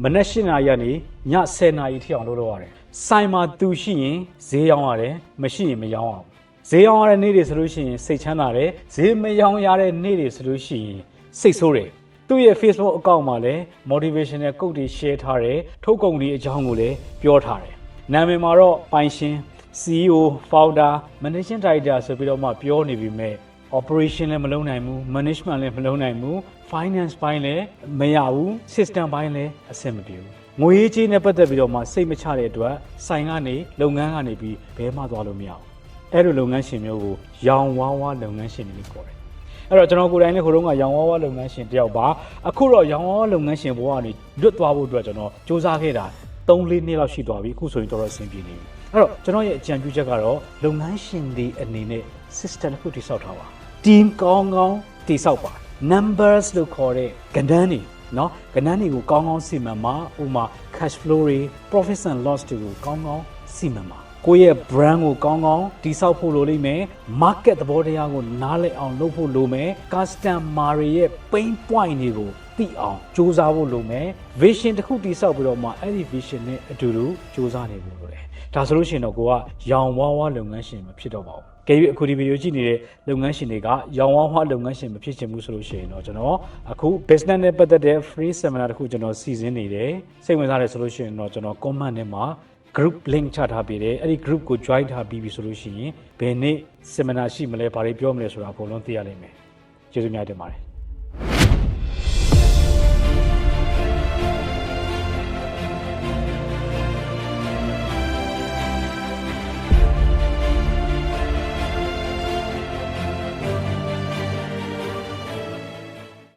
မနက်၈နာရီကနေည10နာရီထိအောင်လုပ်လို့ရတယ်ဆိုင်မှာသူရှိရင်ဈေးရောင်းရတယ်မရှိရင်မရောင်းအောင်ဈေးရောင်းရတဲ့နေ့တွေဆိုလို့ရှိရင်စိတ်ချမ်းသာတယ်ဈေးမရောင်းရတဲ့နေ့တွေဆိုလို့ရှိရင်စိတ်ဆိုးတယ်သူ့ရဲ့ Facebook account မှာလည်း motivational quote တွေ share ထားတယ်ထုတ်ကုန်တွေအကြောင်းကိုလည်းပြောထားတယ်နာမည်မှာတော့ပိုင်ရှင် CEO founder managing director ဆိုပြီးတော့မှပြောနေပြီမဲ့ operation လည်းမလုပ်နိုင်ဘူး management လည်းမလုပ်နိုင်ဘူး finance ဘိုင်းလည်းမရဘူး system ဘိုင်းလည်းအဆင်မပြေဘူးငွေရေးကြေးနဲ့ပတ်သက်ပြီးတော့မှစိတ်မချတဲ့အတွက်ဆိုင်ကနေလုပ်ငန်းကနေပြီးဘဲမှသွားလို့မရဘူးအဲ့လိုလုပ်ငန်းရှင်မျိုးကိုရောင်ဝါးဝါလုပ်ငန်းရှင်မျိုးခေါ်တယ်အဲ့တော့ကျွန်တော်ကိုယ်တိုင်လည်းခိုးတော့ကရောင်ဝါးဝါလုပ်ငန်းရှင်တယောက်ပါအခုတော့ရောင်ဝါးဝါလုပ်ငန်းရှင်ဘဝကနေလွတ်သွားဖို့အတွက်ကျွန်တော်စူးစမ်းခဲ့တာ3-4နှစ်လောက်ရှိသွားပြီအခုဆိုရင်တော်တော်အဆင်ပြေနေပြီအဲ့တော့ကျွန်တော်ရဲ့အကြံပြုချက်ကတော့လုပ်ငန်းရှင်တွေအနေနဲ့ system တစ်ခုတိစောက်ထားပါ team ကောင်းကောင်းတိဆောက်ပါ numbers လို့ခေါ်တဲ့ကဏ္ဍတွေနော်ကဏ္ဍတွေကိုကောင်းကောင်းစီမံပါဥမာ cash flow တွေ profit and loss တွေကိုကောင်းကောင်းစီမံပါကိုယ့်ရဲ့ brand ကိုကောင်းကောင်းတိဆောက်ဖို့လိုလိမ့်မယ် market သဘောတရားကိုနားလည်အောင်လုပ်ဖို့လိုမယ် customer တွေရဲ့ pain point တွေကို သိအောင်စူးစမ်းဖို့လိုမယ် vision တစ်ခုတိစောက်ပြီးတော့မှအဲ့ဒီ vision နဲ့အတူတူစူးစမ်းနေဖို့လိုတယ်ဒါဆိုလို့ရှိရင်တော့ကိုကရောင်ဝါးဝါလုပ်ငန်းရှင်မဖြစ်တော့ပါဘူးကဲပြီးအခုဒီဗီဒီယိုကြည့်နေတဲ့လုပ်ငန်းရှင်တွေကရောင်ဝါးဝါလုပ်ငန်းရှင်မဖြစ်ချင်ဘူးဆိုလို့ရှိရင်တော့ကျွန်တော်အခု business နဲ့ပတ်သက်တဲ့ free seminar တစ်ခုကျွန်တော်စီစဉ်နေတယ်စိတ်ဝင်စားတယ်ဆိုလို့ရှိရင်တော့ကျွန်တော် comment ထဲမှာ group link ချထားပေးတယ်အဲ့ဒီ group ကို join ထားပြီးပြီဆိုလို့ရှိရင်ဘယ်နေ့ seminar ရှိမလဲဘာတွေပြောမလဲဆိုတာအကုန်လုံးသိရလိမ့်မယ်ကျေးဇူးများတင်ပါတယ်